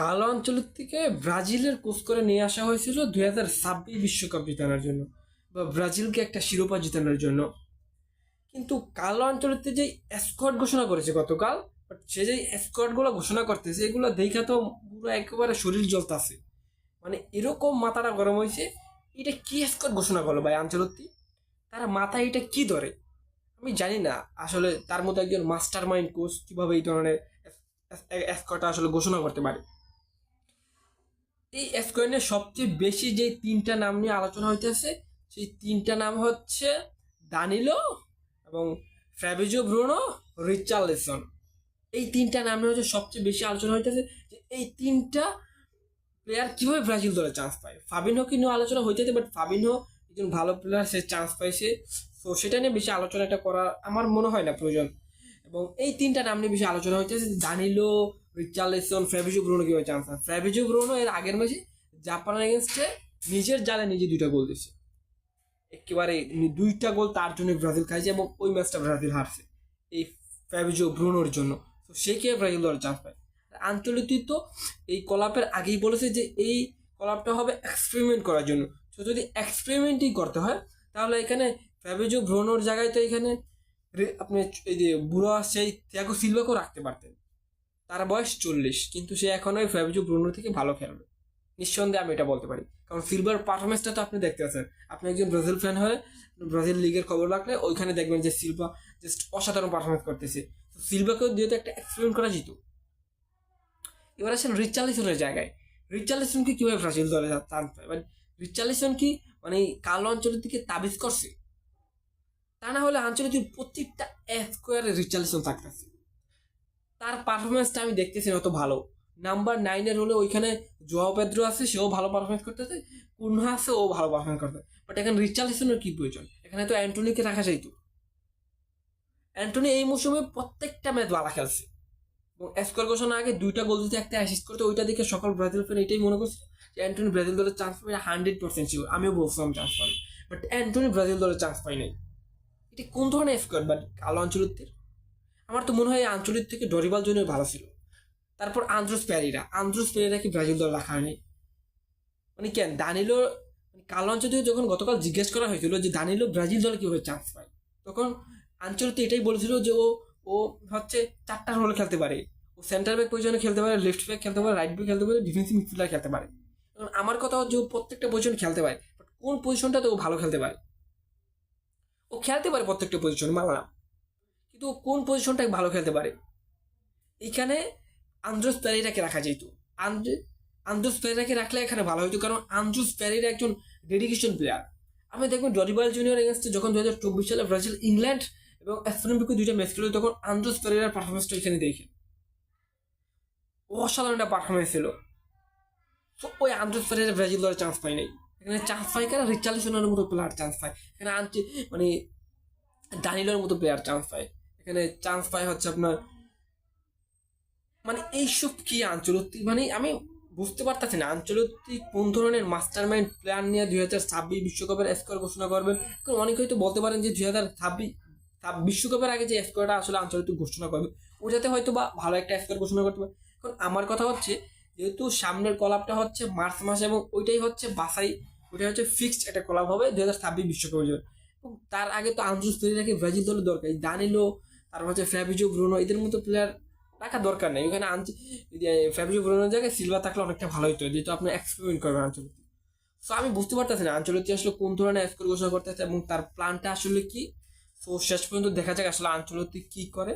কালো অঞ্চলের থেকে ব্রাজিলের কোচ করে নিয়ে আসা হয়েছিল দুই হাজার ছাব্বিশ বিশ্বকাপ জেতানোর জন্য বা ব্রাজিলকে একটা শিরোপা জেতানোর জন্য। কিন্তু কালো অঞ্চলের যে স্কোয়াড ঘোষণা করেছে গতকাল বাট সে যে স্কোয়াডগুলো ঘোষণা করতেছে, এগুলো দেখা তো পুরো একেবারে শরীর জ্বলতাছে। মানে এরকম মাথাটা গরম হয়েছে, এটা কি স্কোয়াড ঘোষণা করল ভাই আঞ্চলতি তার মাথায় এটা কি ধরে? আমি জানি না, আসলে তার মতো একজন মাস্টার মাইন্ড কোচ কীভাবে এই ধরনের স্কোয়াডটা আসলে ঘোষণা করতে পারে? এই স্কোয়াডের সবচেয়ে বেশি যে তিনটা নাম নিয়ে আলোচনা হইতেছে, সেই তিনটা নাম হচ্ছে দানিলো এবং ফ্র্যাবিজো ব্রুনো, রিচার্লিসন। এই তিনটা নাম নিয়ে হচ্ছে সবচেয়ে বেশি আলোচনা হইতেছে যে এই তিনটা প্লেয়ার কীভাবে ব্রাজিল দলে চান্স পায়? ফাবিনহো কি নিয়ে আলোচনা হইতেছে? বাট ফাবিনহো একজন ভালো প্লেয়ার সে চান্স পাইছে তো সেটা নিয়ে বেশি আলোচনাটা করা আমার মনে হয় না প্রয়োজন। এবং এই তিনটা নাম নিয়ে বেশি আলোচনা হইতেছে দানিলো রিচার্লিসন ফ্র্যাবিজো ব্রুনো কীভাবে চান্স পায় ফ্র্যাবিজো ব্রুনো এর আগের ম্যাচে জাপানের এগেনস্টে নিজের জালে নিজে দুইটা গোল দিছে একেবারে দুইটা গোল তার জন্য ব্রাজিল খাইছে এবং ওই ম্যাচটা ব্রাজিল হারছে এই ফ্যাবিজো ব্রুনোর জন্য। তো সে কে ব্রাজিল দলের চান্স পায়? আঞ্চলিক তো এই কলাপের আগেই বলেছে যে এই কলাপটা হবে এক্সপেরিমেন্ট করার জন্য। তো যদি এক্সপেরিমেন্টই করতে হয়, তাহলে এখানে ফ্যাবিজো ব্রুনোর জায়গায় তো এখানে আপনি এই যে বুড়ো সেই ত্যাগো সিলভাকেও রাখতে পারতেন। তার বয়স চল্লিশ, কিন্তু সে এখন ওই ফ্যাবিজো ব্রুনোর থেকে ভালো খেলবে। নিঃসন্দেহে আমি এটা বলতে পারি। কারণ সিলভার পারফরমেন্সটা তো আপনি দেখতে পাচ্ছেন আপনি একজন ব্রাজিল ফ্যান হয়ে ব্রাজিল লিগের খবর রাখলে ওইখানে দেখবেন যে সিলভা জাস্ট অসাধারণ পারফরমেন্স করতেছে। তো সিলভাকেও যেহেতু একটা এক্সপেরিমেন্ট করা যেত এবার আসেন রিচার্লিসনের জায়গায়। রিচার্লিসনকে কীভাবে ব্রাজিল দলে চান্স পায় মানে রিচার্লিসন কি মানে কালো অঞ্চলের দিকে তাবিজ করছে? তা না হলে আঞ্চলিক প্রত্যেকটা স্কোয়ারে রিচার্লিসন থাকতেছে। তার পারফরমেন্সটা আমি দেখতেছি না, অত ভালো। নাম্বার নাইনের হলে ওইখানে জোয়া পেদ্রো আছে, সেও ভালো পারফরমেন্স করতেছে। কুনহা আছে, ও ভালো পারফরমেন্স করতে বাট এখানে রিচার্লিসনের কি প্রয়োজন? এখানে তো অ্যান্টনিকে রাখা যাইতো অ্যান্টনি এই মৌসুমে প্রত্যেকটা ম্যাচ ভালো খেলছে। এবং স্কোর ঘোষণা আগে দুইটা গোল যদি একটা অ্যাসিস্ট করতে ওইটা দেখে সকল ব্রাজিল ফ্যান এটাই মনে করছে যে অ্যান্টনি ব্রাজিল দলের চান্স পাবে হান্ড্রেড পার্সেন্ট শিওর আমিও বলছিলাম চান্স পাবে। বাট অ্যান্টনি ব্রাজিল দলের চান্স পাই নাই। এটা কোন ধরনের স্কোয়াড বাট কালো আঞ্চলিকদের? আমার তো মনে হয় আঞ্চলিক থেকে ডরিবাল জন্য ভালো ছিল। তারপর আন্দ্রোস প্যারিরা। আন্দ্রোস প্যারিরা কি ব্রাজিল দল রাখা হয়নি? মানে কেন দানিলো মানে কালো অঞ্চল থেকে যখন গতকাল জিজ্ঞেস করা হয়েছিল যে দানিলো ব্রাজিল দল কীভাবে চান্স পায়, তখন আঞ্চলিক এটাই বলেছিল যে ও ও হচ্ছে চারটা রোলে খেলতে পারে। ও সেন্টার ব্যাক পজিশনে খেলতে পারে লেফট ব্যাক খেলতে পারে রাইট ব্যাক খেলতে পারে ডিফেন্সিভ মিডফিল্ডার খেলতে পারে। আমার কথা হচ্ছে ও প্রত্যেকটা পজিশন খেলতে পারে বাট কোন পজিশনটাতে ও ভালো খেলতে পারে? ও খেলতে পারে প্রত্যেকটা পজিশন মানলাম। কিন্তু কোন পজিশনটাকে ভালো খেলতে পারে? এখানে আন্দ্রোস প্যারিরাকে রাখা যেত। আন্দ্রে আন্দ্রোস প্যারিরাকে রাখলে এখানে ভালো হতো কারণ আন্দ্রোস প্যারিরা একজন ডেডিকেশন প্লেয়ার আমি দেখবেন ডরিবাল জুনিয়র এগেনস্টে যখন দু হাজার চব্বিশ সালে ব্রাজিল, ইংল্যান্ড এবং অ্যাস্ট্রোনবিকে দুইটা ম্যাচ খেলো তখন আন্দ্রোস প্যারিরার পারফরমেন্সটা এখানে দেখে। অসাধারণ একটা পারফরমেন্স ছিল। তো ওই আন্দ্রোস প্যারিরা ব্রাজিল দলে চান্স পায় নাই। এখানে চান্স পায় কেন রিচার্লিসনের মতো প্লেয়ার চান্স পায়। এখানে আনতে মানে দানিলোর মতো প্লেয়ার চান্স পায়। এখানে চান্স পায় হচ্ছে আপনার মানে এইসব কি আঞ্চলিক মানে আমি বুঝতে পারতেছি না, আঞ্চলিক কোন ধরনের মাস্টার মাইন্ড প্ল্যান নিয়ে দুই হাজার ছাব্বিশ বিশ্বকাপের স্কোর ঘোষণা করবেন? কারণ অনেকে হয়তো বলতে পারেন যে দুই হাজার ছাব্বিশ বিশ্বকাপের আগে যে স্কোরটা আসলে আঞ্চলিক ঘোষণা করবে, ওটাতে হয়তো বা ভালো একটা স্কোর ঘোষণা করতে পারে। কারণ আমার কথা হচ্ছে, যেহেতু সামনের কলাপটা হচ্ছে মার্চ মাসে এবং ওইটাই হচ্ছে বাসাই ওইটা হচ্ছে ফিক্সড একটা কলাপ হবে দুই হাজার ছাব্বিশ বিশ্বকাপের জন্য। এবং তার আগে তো আঞ্চলিক প্লেয়ারকে ব্রাজিল দলের দরকার দানিলো তারপর হচ্ছে ফ্যাবিজো ব্রুনো এদের মতো প্লেয়ার রাখার দরকার নেই। ওখানে আনছে ফ্যাবিজো ব্রুনোর জায়গায় সিলভার থাকলে অনেকটা ভালো হতো যেহেতু আপনি এক্সপেরিমেন্ট করবেন আঞ্চলিক সো আমি বুঝতে পারতেছি না আঞ্চলিক আসলে কোন ধরনের স্কোর ঘোষণা করতেছে এবং তার প্ল্যানটা আসলে কি? সো শেষ পর্যন্ত দেখা যাক আসলে আঞ্চলিক কী করে।